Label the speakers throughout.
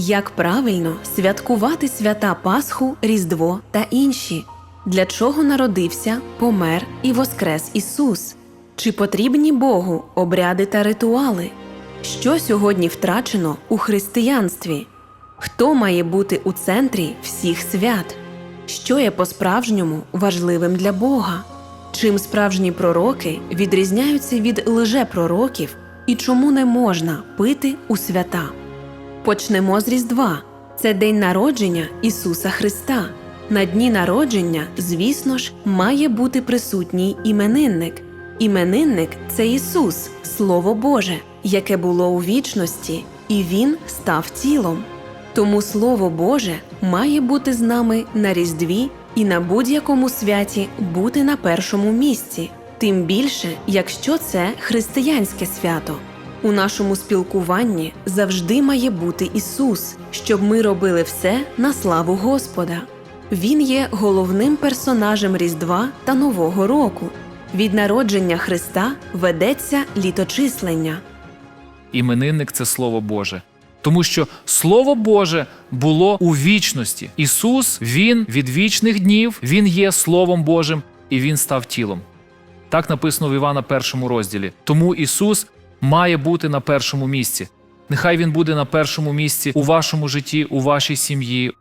Speaker 1: Як правильно святкувати свята Пасху, Різдво та інші? Для чого народився, помер і воскрес Ісус? Чи потрібні Богу обряди та ритуали? Що сьогодні втрачено у християнстві? Хто має бути у центрі всіх свят? Що є по-справжньому важливим для Бога? Чим справжні пророки відрізняються від лжепророків і чому не можна пити у свята? Почнемо з Різдва. Це день народження Ісуса Христа. На дні народження, звісно ж, має бути присутній іменинник. Іменинник це Ісус, Слово Боже, яке було у вічності, і Він став тілом. Тому Слово Боже має бути з нами на Різдві і на будь-якому святі бути на першому місці, тим більше, якщо це християнське свято. У нашому спілкуванні завжди має бути Ісус, щоб ми робили все на славу Господа. Він є головним персонажем Різдва та Нового року. Від народження Христа ведеться літочислення.
Speaker 2: Іменинник це Слово Боже. Тому що Слово Боже було у вічності. Ісус, Він від вічних днів, Він є Словом Божим і Він став тілом. Так написано в Івана першому розділі. Тому Ісус має бути на першому місці. Нехай Він буде на першому місці у вашому житті, у вашій сім'ї,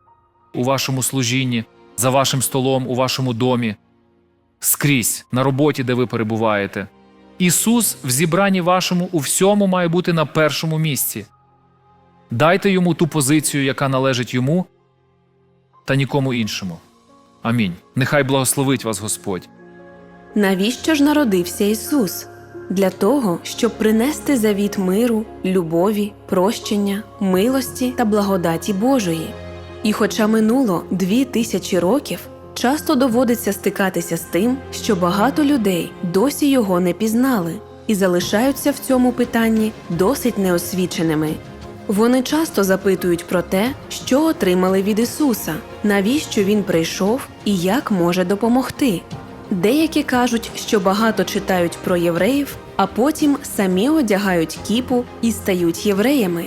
Speaker 2: у вашому служінні, за вашим столом, у вашому домі, скрізь, на роботі, де ви перебуваєте. Ісус в зібранні вашому у всьому має бути на першому місці. Дайте йому ту позицію, яка належить йому та нікому іншому. Амінь. Нехай благословить вас Господь.
Speaker 1: Навіщо ж народився Ісус? Для того, щоб принести завіт миру, любові, прощення, милості та благодаті Божої. І хоча минуло дві тисячі років, часто доводиться стикатися з тим, що багато людей досі його не пізнали і залишаються в цьому питанні досить неосвіченими. Вони часто запитують про те, що отримали від Ісуса, навіщо Він прийшов і як може допомогти. Деякі кажуть, що багато читають про євреїв, а потім самі одягають кіпу і стають євреями.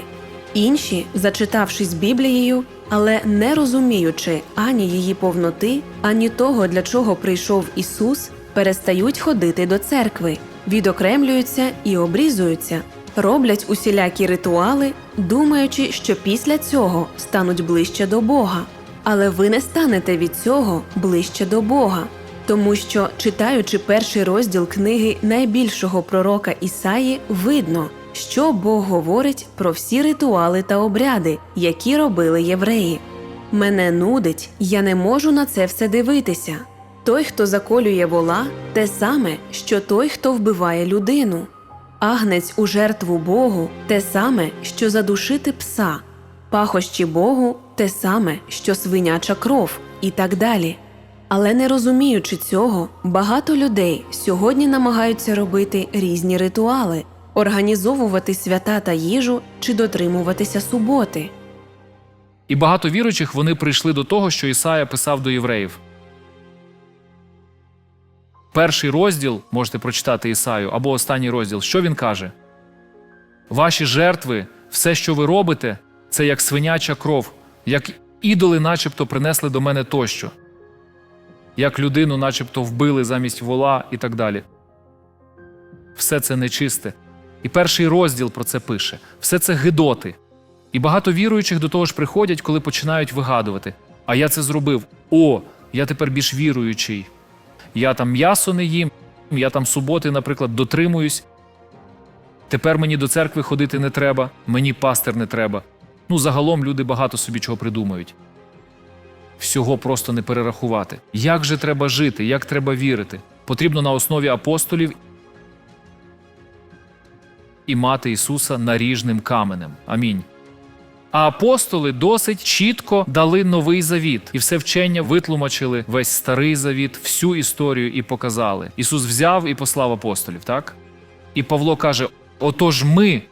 Speaker 1: Інші, зачитавшись Біблією, але не розуміючи ані її повноти, ані того, для чого прийшов Ісус, перестають ходити до церкви, відокремлюються і обрізуються, роблять усілякі ритуали, думаючи, що після цього стануть ближче до Бога. Але ви не станете від цього ближче до Бога. Тому що, читаючи перший розділ книги найбільшого пророка Ісаї, видно, що Бог говорить про всі ритуали та обряди, які робили євреї. Мене нудить, я не можу на це все дивитися. Той, хто заколює вола, те саме, що той, хто вбиває людину. Агнець у жертву Богу те саме, що задушити пса, пахощі Богу те саме, що свиняча кров, і так далі. Але не розуміючи цього, багато людей сьогодні намагаються робити різні ритуали, організовувати свята та їжу чи дотримуватися суботи.
Speaker 2: І багато віруючих вони прийшли до того, що Ісая писав до євреїв. Перший розділ можете прочитати Ісаю або останній розділ. Що він каже? Ваші жертви, все, що ви робите, це як свиняча кров, як ідоли, начебто, принесли до мене тощо, як людину, начебто, вбили замість вола і так далі. Все це нечисте. І перший розділ про це пише: все це гидоти. І багато віруючих до того ж приходять, коли починають вигадувати. А я це зробив. О, я тепер більш віруючий. Я там м'ясо не їм, я там суботи, наприклад, дотримуюсь. Тепер мені до церкви ходити не треба, мені пастир не треба. Ну, загалом люди багато собі чого придумають. Всього просто не перерахувати. Як же треба жити, як треба вірити? Потрібно на основі апостолів і мати Ісуса наріжним каменем. Амінь. А апостоли досить чітко дали новий завіт, і все вчення витлумачили весь старий завіт, всю історію і показали. Ісус взяв і послав апостолів, так? І Павло каже: отож ми,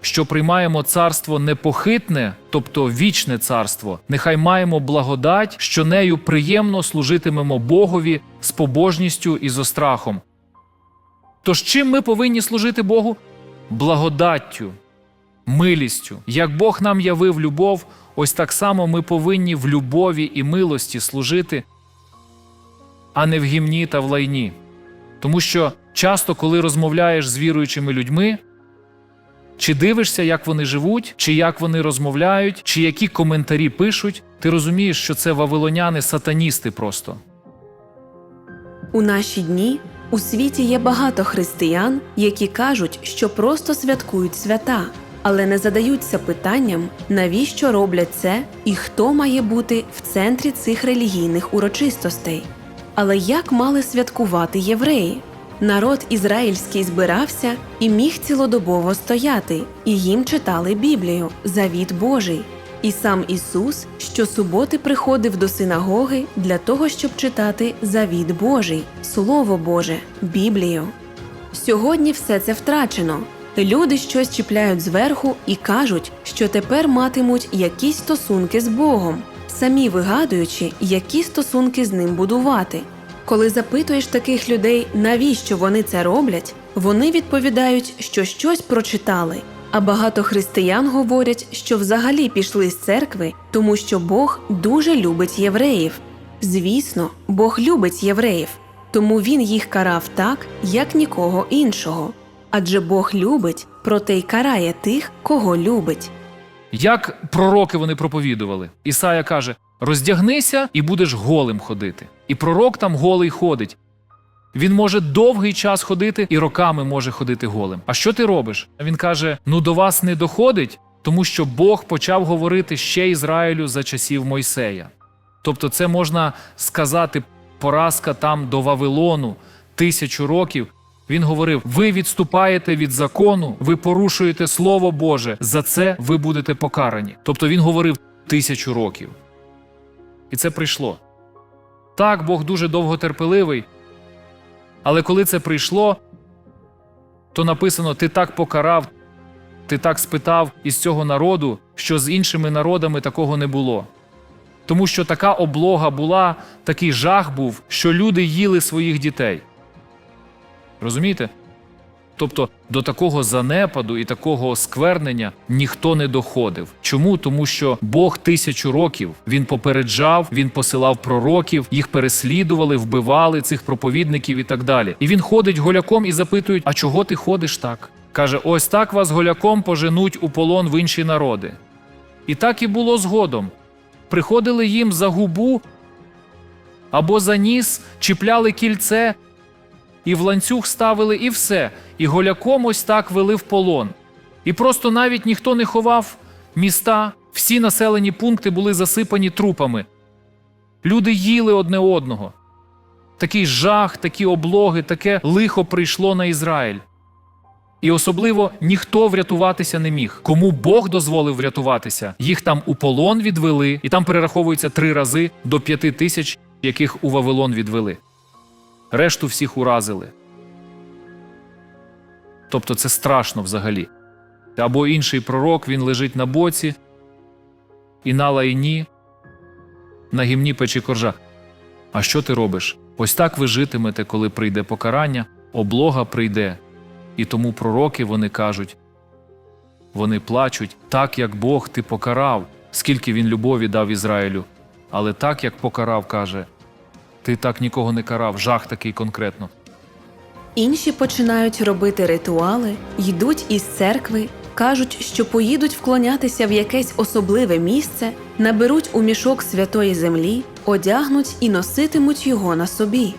Speaker 2: що приймаємо царство непохитне, тобто вічне царство, нехай маємо благодать, що нею приємно служитимемо Богові з побожністю і з острахом. Тож чим ми повинні служити Богу? Благодаттю. милістю. Як Бог нам явив любов, ось так само ми повинні в любові і милості служити, а не в гімні та в лайні. Тому що часто, коли розмовляєш з віруючими людьми, чи дивишся, як вони живуть, чи як вони розмовляють, чи які коментарі пишуть, ти розумієш, що це вавилоняни сатаністи просто.
Speaker 1: У наші дні у світі є багато християн, які кажуть, що просто святкують свята, але не задаються питанням, навіщо роблять це і хто має бути в центрі цих релігійних урочистостей. Але як мали святкувати євреї? Народ ізраїльський збирався і міг цілодобово стояти, і їм читали Біблію, завіт Божий. І сам Ісус щосуботи приходив до синагоги для того, щоб читати завіт Божий, Слово Боже, Біблію. Сьогодні все це втрачено. Люди щось чіпляють зверху і кажуть, що тепер матимуть якісь стосунки з Богом, самі вигадуючи, які стосунки з ним будувати. Коли запитуєш таких людей, навіщо вони це роблять, вони відповідають, що щось прочитали. А багато християн говорять, що взагалі пішли з церкви, тому що Бог дуже любить євреїв. Звісно, Бог любить євреїв, тому він їх карав так, як нікого іншого. Адже Бог любить, проте й карає тих, кого любить.
Speaker 2: Як пророки вони проповідували? Ісая каже: роздягнися і будеш голим ходити. І пророк там голий ходить. Він може довгий час ходити і роками може ходити голим. А що ти робиш? Він каже: Ну до вас не доходить, тому що Бог почав говорити ще Ізраїлю за часів Мойсея. Тобто, це можна сказати поразка там до Вавилону тисячу років. Він говорив: ви відступаєте від закону, ви порушуєте Слово Боже. За це ви будете покарані. Тобто він говорив тисячу років. І це прийшло. Так, Бог дуже довготерпеливий. Але коли це прийшло, то написано: ти так покарав, ти так спитав із цього народу, що з іншими народами такого не було. Тому що така облога була, такий жах був, що люди їли своїх дітей. Розумієте? Тобто до такого занепаду і такого осквернення ніхто не доходив. Чому? Тому що Бог тисячу років він попереджав, він посилав пророків, їх переслідували, вбивали цих проповідників і так далі. І він ходить голяком і запитують: а чого ти ходиш так? Каже: ось так вас голяком поженуть у полон в інші народи. І так і було згодом. Приходили їм за губу або за ніс, чіпляли кільце, і в ланцюг ставили, і все. І голяком ось так вели в полон. І просто навіть ніхто не ховав міста, всі населені пункти були засипані трупами. Люди їли одне одного. Такий жах, такі облоги, таке лихо прийшло на Ізраїль. І особливо ніхто врятуватися не міг. Кому Бог дозволив врятуватися, їх там у полон відвели, і там перераховується три рази до п'яти тисяч, яких у Вавилон відвели. Решту всіх уразили. Тобто це страшно взагалі. Або інший пророк він лежить на боці, і на лайні, на гімні печі коржа. А що ти робиш? Ось так ви житимете, коли прийде покарання, облога прийде. І тому пророки вони кажуть, вони плачуть, так як Бог ти покарав, скільки він любові дав Ізраїлю. Але так як покарав, каже, ти так нікого не карав, жах такий конкретно.
Speaker 1: Інші починають робити ритуали, йдуть із церкви, кажуть, що поїдуть вклонятися в якесь особливе місце, наберуть у мішок святої землі, одягнуть і носитимуть його на собі.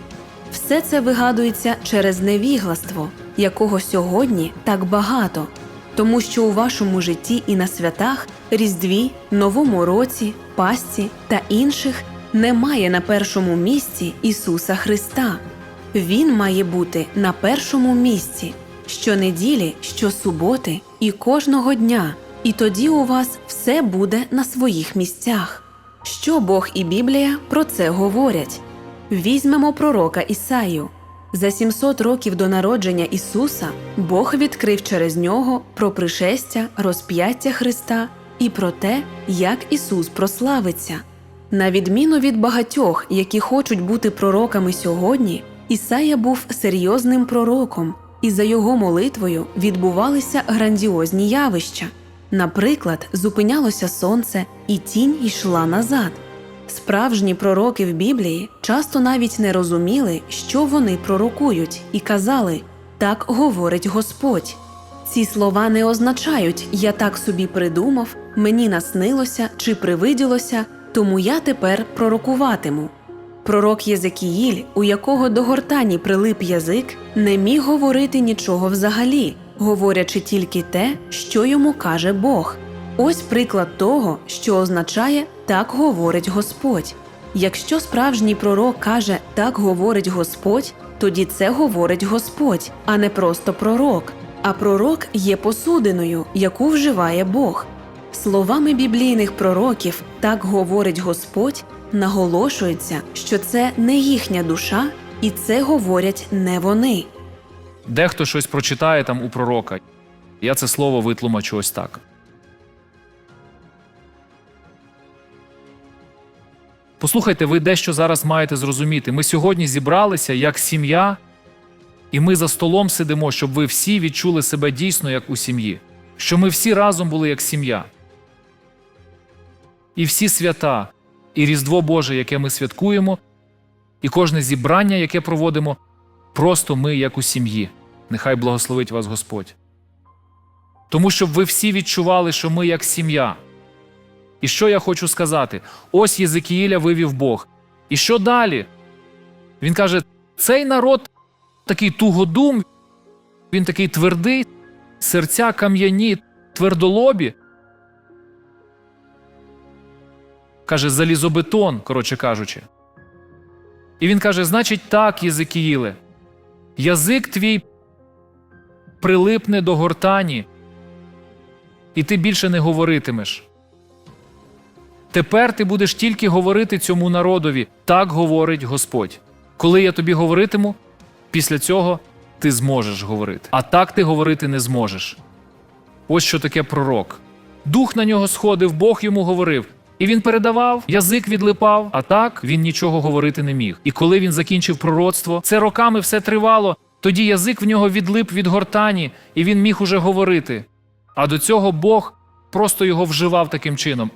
Speaker 1: Все це вигадується через невігластво, якого сьогодні так багато, тому що у вашому житті і на святах, Різдві, Новому році, Пасці та інших немає на першому місці Ісуса Христа. Він має бути на першому місці щонеділі, щосуботи і кожного дня, і тоді у вас все буде на своїх місцях. Що Бог і Біблія про це говорять? Візьмемо пророка Ісаю. За 700 років до народження Ісуса Бог відкрив через нього про пришестя, розп'яття Христа і про те, як Ісус прославиться. На відміну від багатьох, які хочуть бути пророками сьогодні, Ісая був серйозним пророком, і за його молитвою відбувалися грандіозні явища. Наприклад, зупинялося сонце, і тінь йшла назад. Справжні пророки в Біблії часто навіть не розуміли, що вони пророкують, і казали так говорить Господь. Ці слова не означають я так собі придумав, мені наснилося чи привиділося, тому я тепер пророкуватиму. Пророк Єзекіїль, у якого до гортані прилип язик, не міг говорити нічого взагалі, говорячи тільки те, що йому каже Бог. Ось приклад того, що означає так говорить Господь. Якщо справжній пророк каже так говорить Господь, тоді це говорить Господь, а не просто пророк. А пророк є посудиною, яку вживає Бог. Словами біблійних пророків так говорить Господь наголошується, що це не їхня душа, і це говорять не вони.
Speaker 2: Дехто щось прочитає там у пророка. Я це слово витлумачу ось так. Послухайте, ви дещо зараз маєте зрозуміти. Ми сьогодні зібралися як сім'я, і ми за столом сидимо, щоб ви всі відчули себе дійсно як у сім'ї, що ми всі разом були як сім'я. І всі свята, і Різдво Боже, яке ми святкуємо, і кожне зібрання, яке проводимо, просто ми як у сім'ї. Нехай благословить вас Господь. Тому щоб ви всі відчували, що ми як сім'я. І що я хочу сказати? Ось Єзекіїля вивів Бог. І що далі? Він каже: цей народ такий тугодум, він такий твердий, серця кам'яні, твердолобі. Каже, залізобетон, коротше кажучи. І він каже: значить, так, Єзекіїле, язик твій прилипне до гортані, і ти більше не говоритимеш. Тепер ти будеш тільки говорити цьому народові, так говорить Господь. Коли я тобі говоритиму, після цього ти зможеш говорити. А так ти говорити не зможеш. Ось що таке пророк. Дух на нього сходив, Бог йому говорив. І він передавав, язик відлипав, а так він нічого говорити не міг. І коли він закінчив пророцтво, це роками все тривало. Тоді язик в нього відлип від гортані, і він міг уже говорити. А до цього Бог просто його вживав таким чином.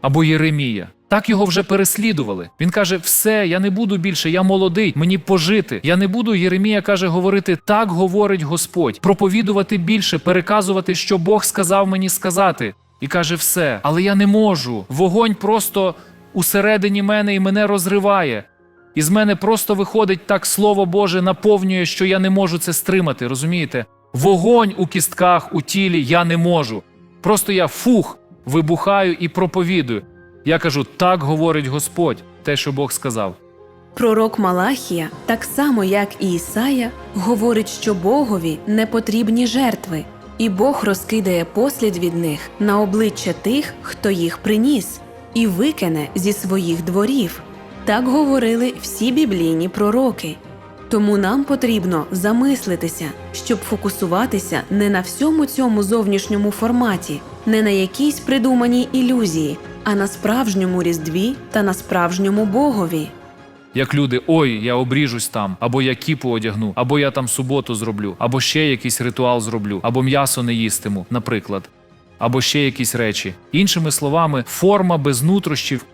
Speaker 2: Або Єремія. Так його вже переслідували. Він каже: все, я не буду більше, я молодий, мені пожити. Я не буду, Єремія каже, говорити так говорить Господь, проповідувати більше, переказувати, що Бог сказав мені сказати. І каже, все, але я не можу. Вогонь просто усередині мене і мене розриває. І з мене просто виходить так слово Боже наповнює, що я не можу це стримати. Розумієте? Вогонь у кістках, у тілі я не можу. Просто я фух, вибухаю і проповідую. Я кажу, так говорить Господь, те, що Бог сказав.
Speaker 1: Пророк Малахія, так само як і Ісая, говорить, що Богові не потрібні жертви, і Бог розкидає послід від них на обличчя тих, хто їх приніс, і викине зі своїх дворів. Так говорили всі біблійні пророки. Тому нам потрібно замислитися, щоб фокусуватися не на всьому цьому зовнішньому форматі, не на якійсь придуманій ілюзії, а на справжньому різдві та на справжньому Богові.
Speaker 2: Як люди, ой, я обріжусь там, або я кіпу одягну, або я там суботу зроблю, або ще якийсь ритуал зроблю, або м'ясо не їстиму, наприклад, або ще якісь речі. Іншими словами, форма без нутрощів,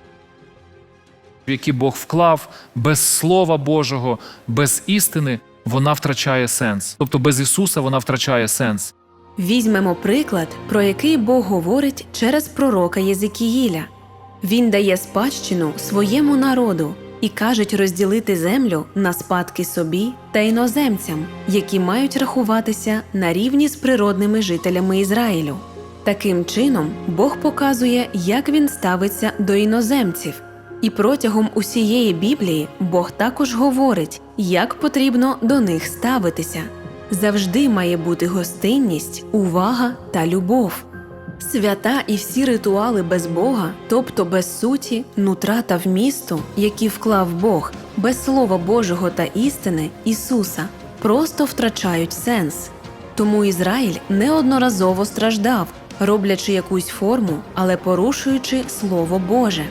Speaker 2: які Бог вклав, без Слова Божого, без істини, вона втрачає сенс. Тобто без Ісуса вона втрачає сенс.
Speaker 1: Візьмемо приклад, про який Бог говорить через пророка Єзикіїля. Він дає спадщину своєму народу і кажуть розділити землю на спадки собі та іноземцям, які мають рахуватися на рівні з природними жителями Ізраїлю. Таким чином, Бог показує, як він ставиться до іноземців. І протягом усієї Біблії Бог також говорить, як потрібно до них ставитися. Завжди має бути гостинність, увага та любов. Свята і всі ритуали без Бога, тобто без суті, нутра та вмісту, які вклав Бог, без Слова Божого та істини Ісуса, просто втрачають сенс. Тому Ізраїль неодноразово страждав, роблячи якусь форму, але порушуючи Слово Боже.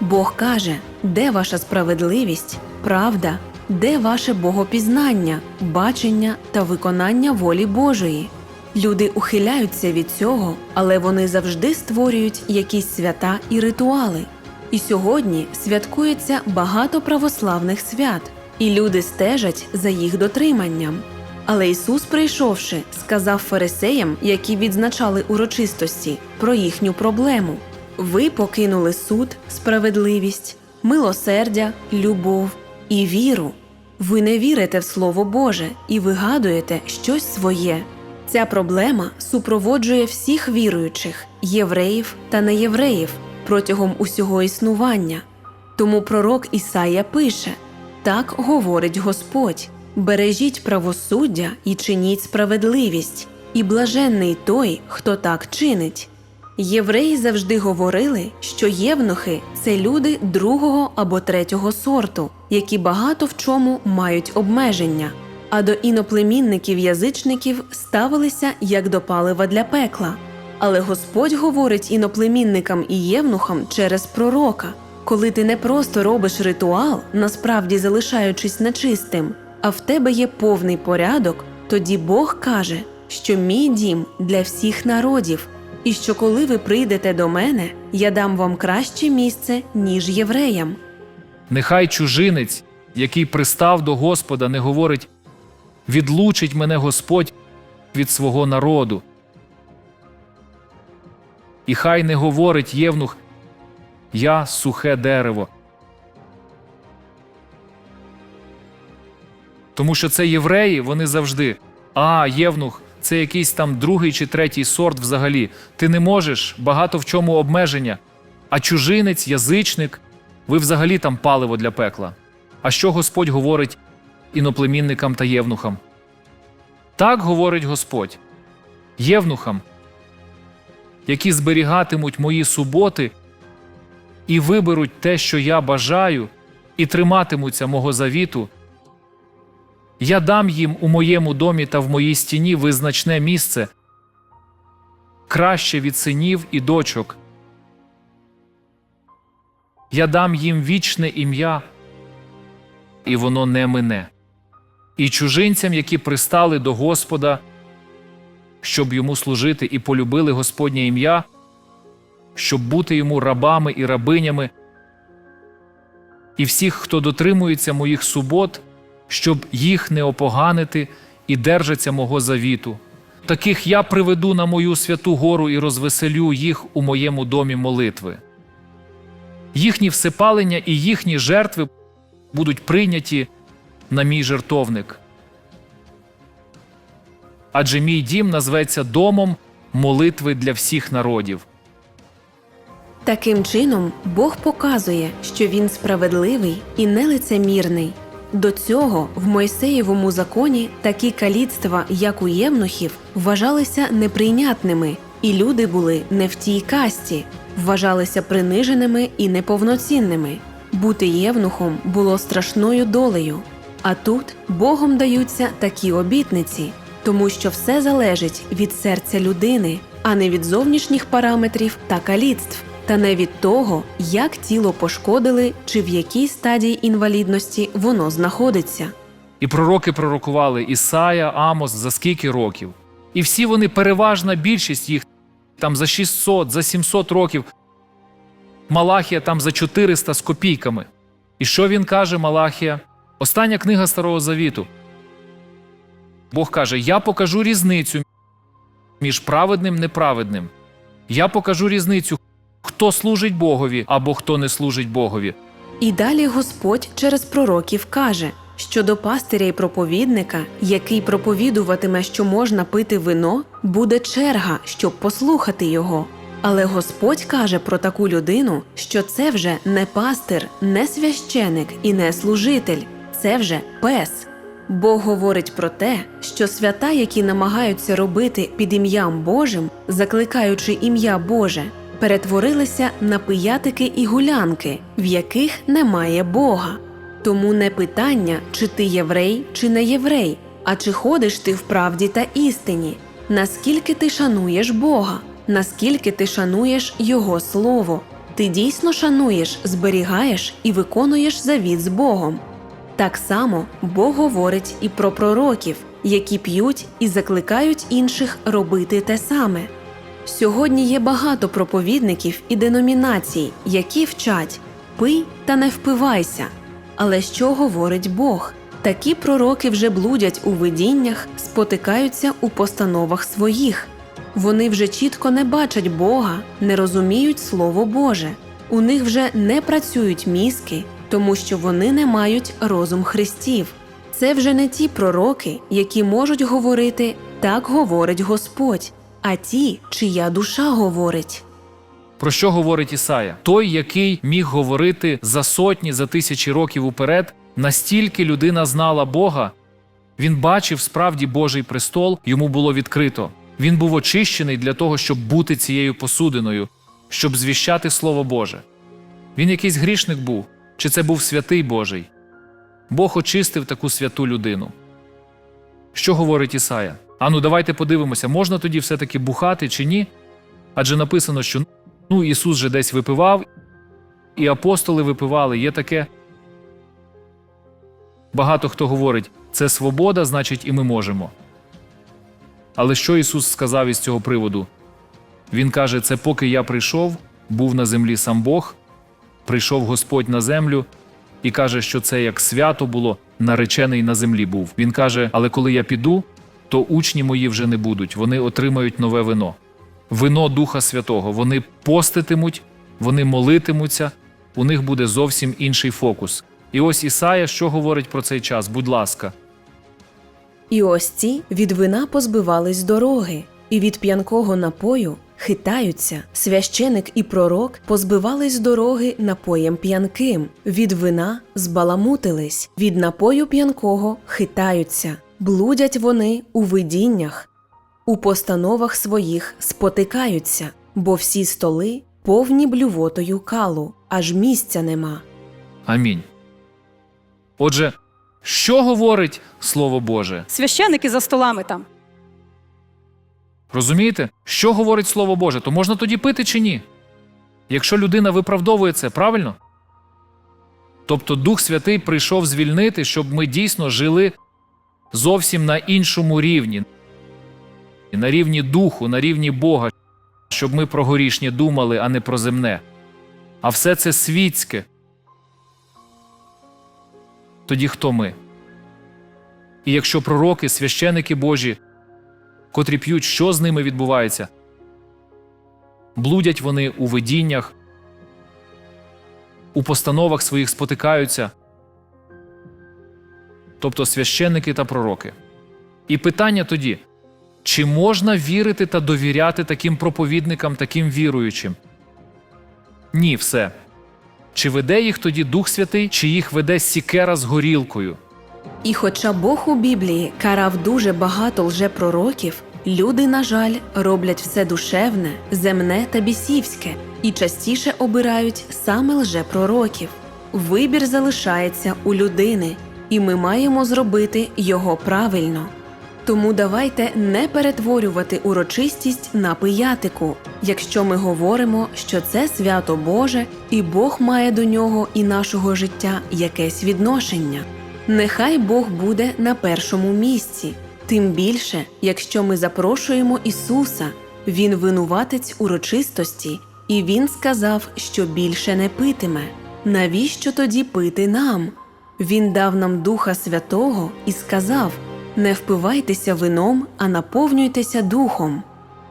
Speaker 1: Бог каже, де ваша справедливість, правда, де ваше богопізнання, бачення та виконання волі Божої. Люди ухиляються від цього, але вони завжди створюють якісь свята і ритуали. І сьогодні святкується багато православних свят, і люди стежать за їх дотриманням. Але Ісус, прийшовши, сказав фарисеям, які відзначали урочистості, про їхню проблему: ви покинули суд, справедливість, милосердя, любов і віру. Ви не вірите в Слово Боже і вигадуєте щось своє. Ця проблема супроводжує всіх віруючих, євреїв та неєвреїв протягом усього існування. Тому пророк Ісая пише: так говорить Господь: бережіть правосуддя і чиніть справедливість, і блаженний той, хто так чинить. Євреї завжди говорили, що євнухи це люди другого або третього сорту, які багато в чому мають обмеження, а до іноплемінників-язичників ставилися як до палива для пекла. Але Господь говорить іноплемінникам і євнухам через пророка, коли ти не просто робиш ритуал, насправді залишаючись нечистим, а в тебе є повний порядок, тоді Бог каже, що мій дім для всіх народів, і що коли ви прийдете до мене, я дам вам краще місце, ніж євреям.
Speaker 2: Нехай чужинець, який пристав до Господа, не говорить відлучить мене Господь від свого народу. І хай не говорить євнух Я сухе дерево. Тому що це євреї, вони завжди. А, євнух, це якийсь там другий чи третій сорт взагалі. Ти не можеш, багато в чому обмеження. А чужинець, язичник, ви взагалі там паливо для пекла. А що Господь говорить іноплемінникам та євнухам? Так говорить Господь євнухам, які зберігатимуть мої суботи і виберуть те, що я бажаю, і триматимуться мого завіту. Я дам їм у моєму домі та в моїй стіні визначне місце краще від синів і дочок. Я дам їм вічне ім'я, і воно не мине. І чужинцям, які пристали до Господа, щоб йому служити і полюбили Господнє ім'я, щоб бути йому рабами і рабинями, і всіх, хто дотримується моїх субот, щоб їх не опоганити і держаться мого завіту. Таких я приведу на мою святу гору і розвеселю їх у моєму домі молитви. Їхні всепалення і їхні жертви будуть прийняті на мій жертовник. Адже мій дім назветься домом молитви для всіх народів.
Speaker 1: Таким чином, Бог показує, що він справедливий і нелицемірний. До цього в Мойсеєвому законі такі каліцтва, як у євнухів, вважалися неприйнятними, і люди були не в тій касті, вважалися приниженими і неповноцінними. Бути євнухом було страшною долею. А тут Богом даються такі обітниці, тому що все залежить від серця людини, а не від зовнішніх параметрів та каліцтв, та не від того, як тіло пошкодили чи в якій стадії інвалідності воно знаходиться.
Speaker 2: І пророки пророкували Ісая, Амос за скільки років. І всі вони, переважна більшість їх там за 600, за 700 років. Малахія там за 400 з копійками. І що він каже, Малахія? Остання книга Старого Завіту. Бог каже: Я покажу різницю між праведним і неправедним. Я покажу різницю, хто служить Богові або хто не служить Богові.
Speaker 1: І далі Господь через пророків каже, що до пастиря й проповідника, який проповідуватиме, що можна пити вино, буде черга, щоб послухати його. Але Господь каже про таку людину, що це вже не пастир, не священик і не служитель, це вже пес. Бог говорить про те, що свята, які намагаються робити під ім'ям Божим, закликаючи ім'я Боже, перетворилися на пиятики і гулянки, в яких немає Бога. Тому не питання, чи ти єврей, чи не єврей, а чи ходиш ти в правді та істині, наскільки ти шануєш Бога, наскільки ти шануєш Його Слово, ти дійсно шануєш, зберігаєш і виконуєш завіт з Богом. Так само Бог говорить і про пророків, які п'ють і закликають інших робити те саме. Сьогодні є багато проповідників і деномінацій, які вчать пий та не впивайся. Але що говорить Бог? Такі пророки вже блудять у видіннях, спотикаються у постановах своїх. Вони вже чітко не бачать Бога, не розуміють Слово Боже. У них вже не працюють мізки, тому що вони не мають розум Христів. Це вже не ті пророки, які можуть говорити так говорить Господь, а ті, чия душа говорить.
Speaker 2: Про що говорить Ісая? Той, який міг говорити за сотні, за тисячі років уперед, настільки людина знала Бога, він бачив справді Божий престол, йому було відкрито. Він був очищений для того, щоб бути цією посудиною, щоб звіщати Слово Боже. Він якийсь грішник був, чи це був святий Божий? Бог очистив таку святу людину. Що говорить Ісая? Ану, давайте подивимося, можна тоді все-таки бухати чи ні? Адже написано, що ну, Ісус же десь випивав, і апостоли випивали. Є таке. Багато хто говорить, це свобода, значить, і ми можемо. Але що Ісус сказав із цього приводу? Він каже: це поки я прийшов, був на землі сам Бог, прийшов Господь на землю і каже, що це як свято було, наречений на землі був. Він каже: Але коли я піду, то учні мої вже не будуть, вони отримають нове вино. Вино Духа Святого. Вони поститимуть, вони молитимуться, у них буде зовсім інший фокус. І ось Ісая, що говорить про цей час, будь ласка.
Speaker 1: І ось ці від вина позбивались дороги, і від п'янкого напою хитаються. Священик і пророк позбивались з дороги напоєм п'янким, від вина збаламутились, від напою п'янкого хитаються, блудять вони у видіннях, у постановах своїх спотикаються, бо всі столи повні блювотою калу, аж місця нема.
Speaker 2: Амінь. Отже, що говорить Слово Боже?
Speaker 3: Священники за столами там.
Speaker 2: Розумієте? Що говорить Слово Боже? То можна тоді пити чи ні? Якщо людина виправдовує це, правильно? Тобто Дух Святий прийшов звільнити, щоб ми дійсно жили зовсім на іншому рівні, на рівні духу, на рівні Бога, щоб ми про горішнє думали, а не про земне. А все це світське. Тоді хто ми? І якщо пророки, священики Божі, котрі п'ють, що з ними відбувається? Блудять вони у видіннях, у постановах своїх спотикаються, тобто священники та пророки. І питання тоді: чи можна вірити та довіряти таким проповідникам, таким віруючим? Ні, все. Чи веде їх тоді Дух Святий, чи їх веде сікера з горілкою?
Speaker 1: І хоча Бог у Біблії карав дуже багато лжепророків, люди, на жаль, роблять все душевне, земне та бісівське і частіше обирають саме лжепророків. Вибір залишається у людини, і ми маємо зробити його правильно. Тому давайте не перетворювати урочистість на пиятику, якщо ми говоримо, що це свято Боже, і Бог має до нього і нашого життя якесь відношення. Нехай Бог буде на першому місці, тим більше, якщо ми запрошуємо Ісуса, Він винуватець урочистості, і Він сказав, що більше не питиме. Навіщо тоді пити нам? Він дав нам Духа Святого і сказав: Не впивайтеся вином, а наповнюйтеся духом.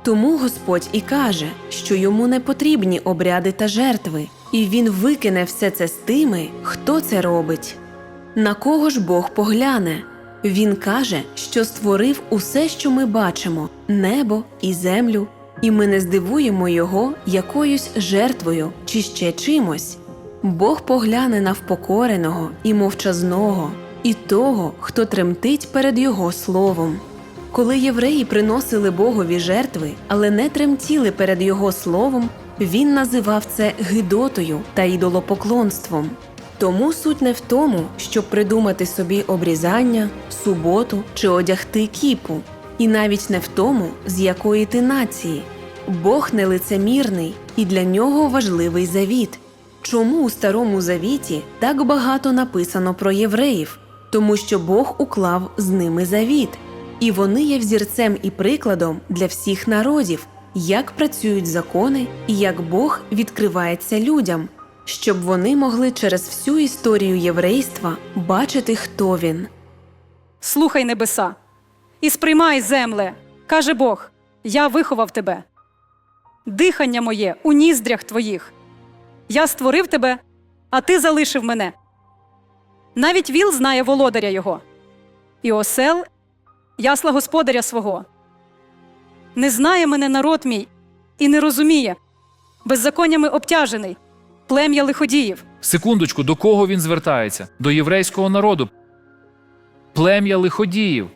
Speaker 1: Тому Господь і каже, що йому не потрібні обряди та жертви, і він викине все це з тими, хто це робить. На кого ж Бог погляне? Він каже, що створив усе, що ми бачимо небо і землю, і ми не здивуємо його якоюсь жертвою чи ще чимось. Бог погляне на впокореного і мовчазного, і того, хто тремтить перед Його словом. Коли євреї приносили Богові жертви, але не тремтіли перед Його словом, він називав це гидотою та ідолопоклонством. Тому суть не в тому, щоб придумати собі обрізання, суботу чи одягти кіпу, і навіть не в тому, з якої ти нації. Бог не лицемірний, і для нього важливий завіт. Чому у старому завіті так багато написано про євреїв? Тому що Бог уклав з ними завіт. і вони є взірцем і прикладом для всіх народів, як працюють закони і як Бог відкривається людям, щоб вони могли через всю історію єврейства бачити, хто він.
Speaker 3: Слухай небеса і сприймай земле, каже Бог: Я виховав тебе. Дихання моє у ніздрях твоїх. Я створив тебе, а ти залишив мене. Навіть віл знає володаря його, і осел ясла господаря свого. Не знає мене народ мій і не розуміє, беззаконнями обтяжений, плем'я лиходіїв.
Speaker 2: Секундочку, до кого він звертається? До єврейського народу. Плем'я лиходіїв.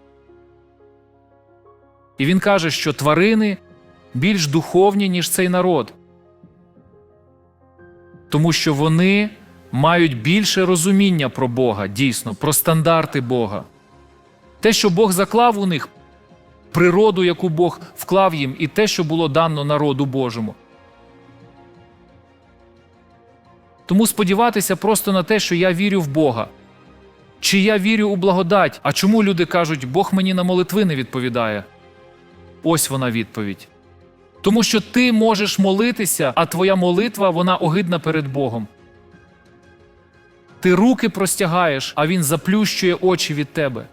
Speaker 2: І він каже, що тварини більш духовні, ніж цей народ. Тому що вони мають більше розуміння про Бога, дійсно, про стандарти Бога. Те, що Бог заклав у них, природу, яку Бог вклав їм, і те, що було дано народу Божому. Тому сподіватися просто на те, що я вірю в Бога. Чи я вірю у благодать? А чому люди кажуть, Бог мені на молитви не відповідає? Ось вона відповідь. Тому що ти можеш молитися, а твоя молитва вона огидна перед Богом. Ти руки простягаєш, а Він заплющує очі від тебе.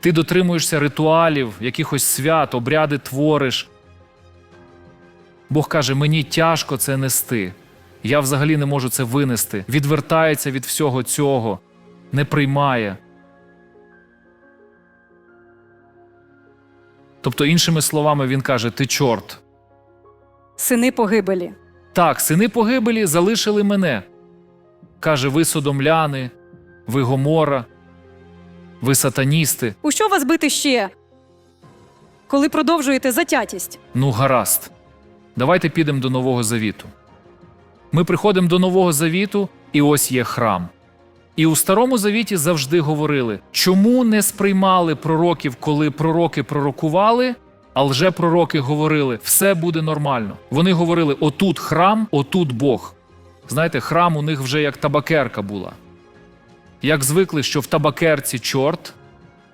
Speaker 2: Ти дотримуєшся ритуалів, якихось свят, обряди твориш. Бог каже: мені тяжко це нести. Я взагалі не можу це винести. Відвертається від всього цього, не приймає. Тобто, іншими словами, він каже: Ти чорт.
Speaker 3: Сини погибелі.
Speaker 2: Так, сини погибелі залишили мене. Каже, ви содомляни, ви гомора, ви сатаністи.
Speaker 3: У що вас бити ще? Коли продовжуєте затятість?
Speaker 2: Ну, гаразд. Давайте підемо до Нового Завіту. Ми приходимо до Нового Завіту, і ось є храм. І у Старому Завіті завжди говорили, чому не сприймали пророків, коли пророки пророкували, а лжепророки говорили, все буде нормально. Вони говорили: отут храм, отут Бог. Знаєте, храм у них вже як табакерка була. Як звикли, що в табакерці чорт,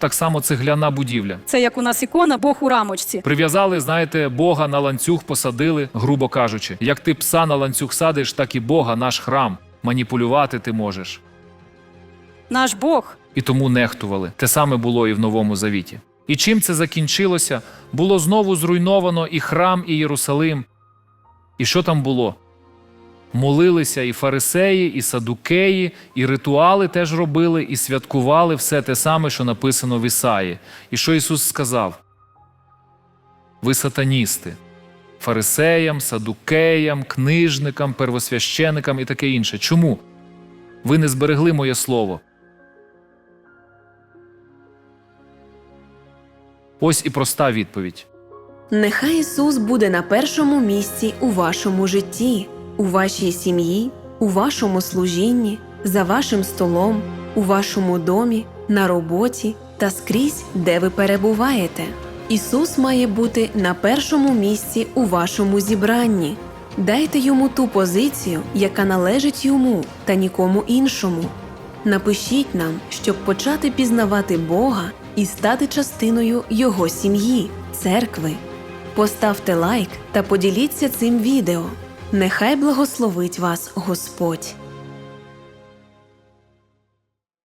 Speaker 2: так само цегляна будівля.
Speaker 3: Це як у нас ікона Бог у рамочці.
Speaker 2: Прив'язали, знаєте, Бога на ланцюг посадили, грубо кажучи. Як ти пса на ланцюг садиш, так і Бога, наш храм. Маніпулювати ти можеш.
Speaker 3: Наш Бог
Speaker 2: І тому нехтували. Те саме було і в Новому Завіті. І чим це закінчилося? Було знову зруйновано і храм, і Єрусалим. І що там було? Молилися і фарисеї, і садукеї, і ритуали теж робили, і святкували все те саме, що написано в Ісаї. І що Ісус сказав? Ви сатаністи. Фарисеям, садукеям, книжникам, первосвященикам і таке інше. Чому? Ви не зберегли моє слово. Ось і проста відповідь.
Speaker 1: Нехай Ісус буде на першому місці у вашому житті, у вашій сім'ї, у вашому служінні, за вашим столом, у вашому домі, на роботі та скрізь, де ви перебуваєте. Ісус має бути на першому місці у вашому зібранні. Дайте йому ту позицію, яка належить йому та нікому іншому. Напишіть нам, щоб почати пізнавати Бога і стати частиною Його сім'ї, церкви. Поставте лайк та поділіться цим відео. Нехай благословить вас Господь.